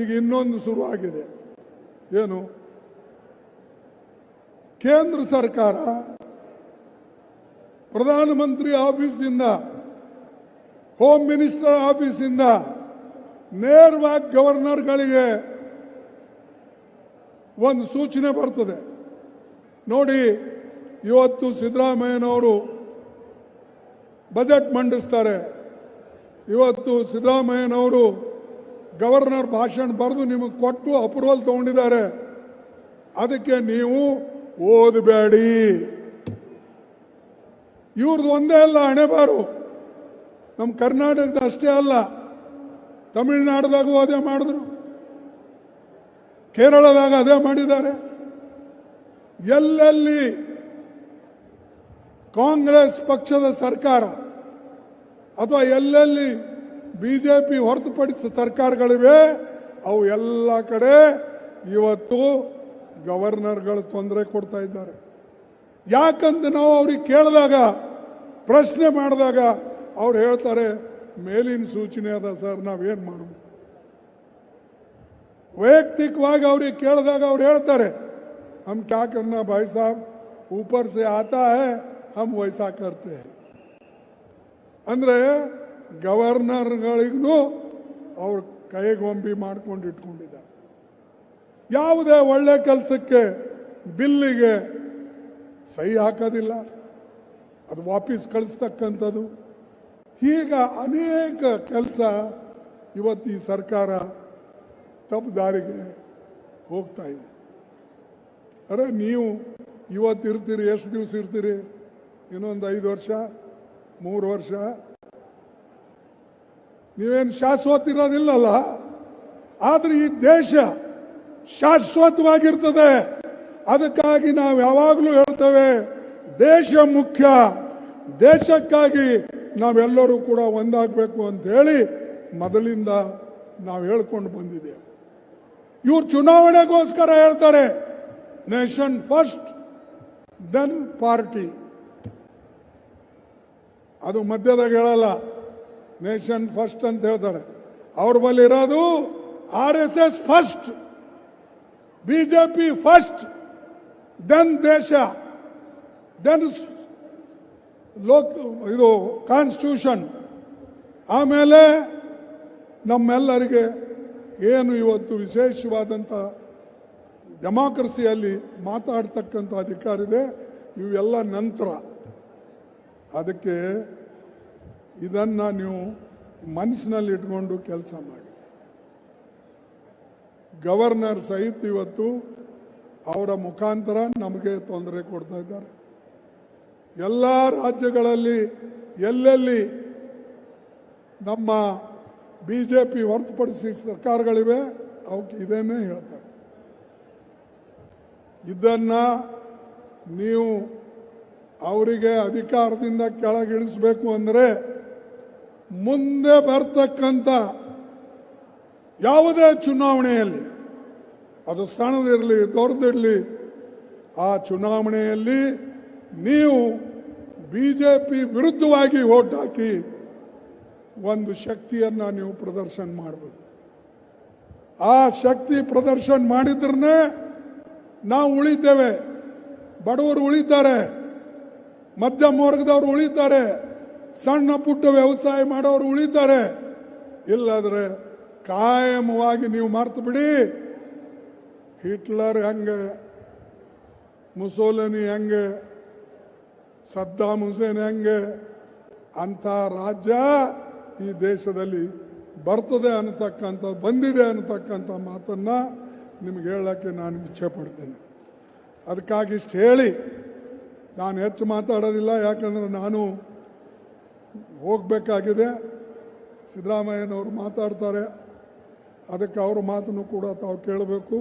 ಈಗ ಇನ್ನೊಂದು ಶುರುವಾಗಿದೆ. ಏನು? ಕೇಂದ್ರ ಸರ್ಕಾರ ಪ್ರಧಾನಮಂತ್ರಿ ಆಫೀಸಿಂದ ಹೋಮ್ ಮಿನಿಸ್ಟರ್ ಆಫೀಸಿಂದ ನೇರವಾಗಿ ಗವರ್ನರ್ಗಳಿಗೆ ಒಂದು ಸೂಚನೆ ಬರ್ತದೆ. ನೋಡಿ, ಇವತ್ತು ಸಿದ್ದರಾಮಯ್ಯನವರು ಬಜೆಟ್ ಮಂಡಿಸ್ತಾರೆ. ಇವತ್ತು ಸಿದ್ದರಾಮಯ್ಯನವರು ಗವರ್ನರ್ ಭಾಷಣ ಬರೆದು ನಿಮಗೆ ಕೊಟ್ಟು ಅಪ್ರೂವಲ್ ತಗೊಂಡಿದ್ದಾರೆ. ಅದಕ್ಕೆ ನೀವು ಓದಬೇಡಿ. ಇವ್ರದ್ದು ಒಂದೇ ಅಲ್ಲ ಹಣೆಬಾರು ನಮ್ಮ ಕರ್ನಾಟಕದ ಅಷ್ಟೇ ಅಲ್ಲ. ತಮಿಳುನಾಡದಾಗ ಅದೇ ಮಾಡಿದ್ರು. ಕೇರಳದಾಗ ಅದೇ ಮಾಡಿದ್ದಾರೆ. ಎಲ್ಲೆಲ್ಲಿ ಕಾಂಗ್ರೆಸ್ ಪಕ್ಷದ ಸರ್ಕಾರ ಅಥವಾ ಎಲ್ಲೆಲ್ಲಿ ಬಿ ಜೆ ಪಿ ಹೊರತುಪಡಿಸಿದ ಸರ್ಕಾರಗಳಿವೆ ಅವು ಎಲ್ಲ ಕಡೆ ಇವತ್ತು ಗವರ್ನರ್ಗಳು ತೊಂದರೆ ಕೊಡ್ತಾ ಇದ್ದಾರೆ ಯಾಕಂತ ನಾವು ಅವ್ರಿಗೆ ಕೇಳಿದಾಗ ಪ್ರಶ್ನೆ ಮಾಡಿದಾಗ ಅವ್ರು ಹೇಳ್ತಾರೆ ಮೇಲಿನ ಸೂಚನೆ ಅದ ಸರ್ ನಾವೇನು ಮಾಡಬೇಕು ವೈಯಕ್ತಿಕವಾಗಿ ಅವ್ರಿಗೆ ಕೇಳಿದಾಗ ಅವ್ರು ಹೇಳ್ತಾರೆ हम क्या करना भाई साहब ऊपर से आता है हम वैसा करते हैं ಅಂದ್ರೆ ಗವರ್ನರ್ಗಳಿಗೂ ಅವ್ರ ಕೈಗೊಂಬಿ ಮಾಡ್ಕೊಂಡು ಇಟ್ಕೊಂಡಿದ್ದಾರೆ. ಯಾವುದೇ ಒಳ್ಳೆ ಕೆಲಸಕ್ಕೆ ಬಿಲ್ಲಿಗೆ ಸಹಿ ಹಾಕೋದಿಲ್ಲ. ಅದು ವಾಪಸ್ ಕಳಿಸ್ತಕ್ಕಂಥದ್ದು. ಈಗ ಅನೇಕ ಕೆಲಸ ಇವತ್ತು ಈ ಸರ್ಕಾರ ತಪ್ಪು ದಾರಿಗೆ ಹೋಗ್ತಾ ಇದೆ. ಅರೆ ನೀವು ಇವತ್ತು ಇರ್ತೀರಿ, ಎಷ್ಟು ದಿವಸ ಇರ್ತೀರಿ? ಇನ್ನೊಂದು ಐದು ವರ್ಷ, ಮೂರು ವರ್ಷ ನೀವೇನು ಶಾಶ್ವತ ಇರೋದಿಲ್ಲಲ್ಲ ಆದರೆ ಈ ದೇಶ ಶಾಶ್ವತವಾಗಿರ್ತದೆ. ಅದಕ್ಕಾಗಿ ನಾವು ಯಾವಾಗಲೂ ಹೇಳ್ತೇವೆ, ದೇಶ ಮುಖ್ಯ, ದೇಶಕ್ಕಾಗಿ ನಾವೆಲ್ಲರೂ ಕೂಡ ಒಂದಾಗಬೇಕು ಅಂತ ಹೇಳಿ ಮೊದಲಿಂದ ನಾವು ಹೇಳ್ಕೊಂಡು ಬಂದಿದ್ದೇವೆ. ಇವ್ರು ಚುನಾವಣೆಗೋಸ್ಕರ ಹೇಳ್ತಾರೆ ನೇಷನ್ ಫಸ್ಟ್ ದೆನ್ ಪಾರ್ಟಿ ಅದು ಮಧ್ಯದಾಗ ಹೇಳಲ್ಲ ನೇಷನ್ ಫಸ್ಟ್ ಅಂತ ಹೇಳ್ತಾರೆ. ಅವ್ರ ಬಳಿ ಇರೋದು R S S first, B J P first, then ದೇಶ, ದೆನ್ ಲೋಕ್ ಇದು ಕಾನ್ಸ್ಟಿಟ್ಯೂಷನ್. ಆಮೇಲೆ ನಮ್ಮೆಲ್ಲರಿಗೆ ಏನು ಇವತ್ತು ವಿಶೇಷವಾದಂಥ ಡೆಮಾಕ್ರಸಿಯಲ್ಲಿ ಮಾತಾಡ್ತಕ್ಕಂಥ ಅಧಿಕಾರ ಇದೆ ಇವೆಲ್ಲ ನಂತರ. ಅದಕ್ಕೆ ಇದನ್ನು ನೀವು ಮನಸ್ಸಿನಲ್ಲಿ ಇಟ್ಕೊಂಡು ಕೆಲಸ ಮಾಡಿ. ಗವರ್ನರ್ ಸಹಿತ ಇವತ್ತು ಅವರ ಮುಖಾಂತರ ನಮಗೆ ತೊಂದರೆ ಕೊಡ್ತಾ ಇದ್ದಾರೆ. ಎಲ್ಲ ರಾಜ್ಯಗಳಲ್ಲಿ ಎಲ್ಲೆಲ್ಲಿ ನಮ್ಮ ಬಿ ಜೆ ಪಿ ಹೊರತುಪಡಿಸಿ ಸರ್ಕಾರಗಳಿವೆ, ಅವಕ್ಕೆ ಇದೇನೇ ಹೇಳ್ತಾರೆ. ಇದನ್ನು ನೀವು ಅವರಿಗೆ ಅಧಿಕಾರದಿಂದ ಕೆಳಗಿಳಿಸಬೇಕು ಅಂದರೆ ಮುಂದೆ ಬರ್ತಕ್ಕಂಥ ಯಾವುದೇ ಚುನಾವಣೆಯಲ್ಲಿ ಅದು ಸಣ್ಣದಿರಲಿ ದೊಡ್ಡದಿರಲಿ ಆ ಚುನಾವಣೆಯಲ್ಲಿ ನೀವು ಬಿ ಜೆ ಪಿ ವಿರುದ್ಧವಾಗಿ ಓಟ್ ಹಾಕಿ ಒಂದು ಶಕ್ತಿಯನ್ನು ನೀವು ಪ್ರದರ್ಶನ ಮಾಡಬೇಕು. ಆ ಶಕ್ತಿ ಪ್ರದರ್ಶನ ಮಾಡಿದ್ರೇ ನಾವು ಉಳಿತೇವೆ. ಬಡವರು ಉಳಿತಾರೆ. ಮಧ್ಯಮ ವರ್ಗದವರು ಉಳಿತಾರೆ. ಸಣ್ಣ ಪುಟ್ಟ ವ್ಯವಸಾಯ ಮಾಡೋರು ಉಳಿತಾರೆ ಇಲ್ಲಾದರೆ ಕಾಯಮವಾಗಿ ನೀವು ಮರ್ತು ಬಿಡಿ. ಹಿಟ್ಲರ್ ಹೆಂಗೆ, ಮುಸೋಲನಿ ಹೆಂಗೆ, ಸದ್ದಾಮ್ ಹುಸೇನ್ ಹೆಂಗೆ, ಅಂಥ ರಾಜ್ಯ ಈ ದೇಶದಲ್ಲಿ ಬರ್ತದೆ ಅನ್ನತಕ್ಕಂಥ, ಬಂದಿದೆ ಅನ್ನತಕ್ಕಂಥ ಮಾತನ್ನು ನಿಮ್ಗೆ ಹೇಳೋಕ್ಕೆ ನಾನು ಇಚ್ಛೆ ಪಡ್ತೇನೆ. ಅದಕ್ಕಾಗಿ ಇಷ್ಟು ಹೇಳಿ, ನಾನು ಹೆಚ್ಚು ಮಾತಾಡೋದಿಲ್ಲ, ಯಾಕಂದರೆ ನಾನು ಹೋಗಬೇಕಾಗಿದೆ. ಸಿದ್ದರಾಮಯ್ಯನವರು ಮಾತಾಡ್ತಾರೆ. ಅದಕ್ಕೆ ಅವ್ರ ಮಾತನ್ನು ಕೂಡ ತಾವು ಕೇಳಬೇಕು.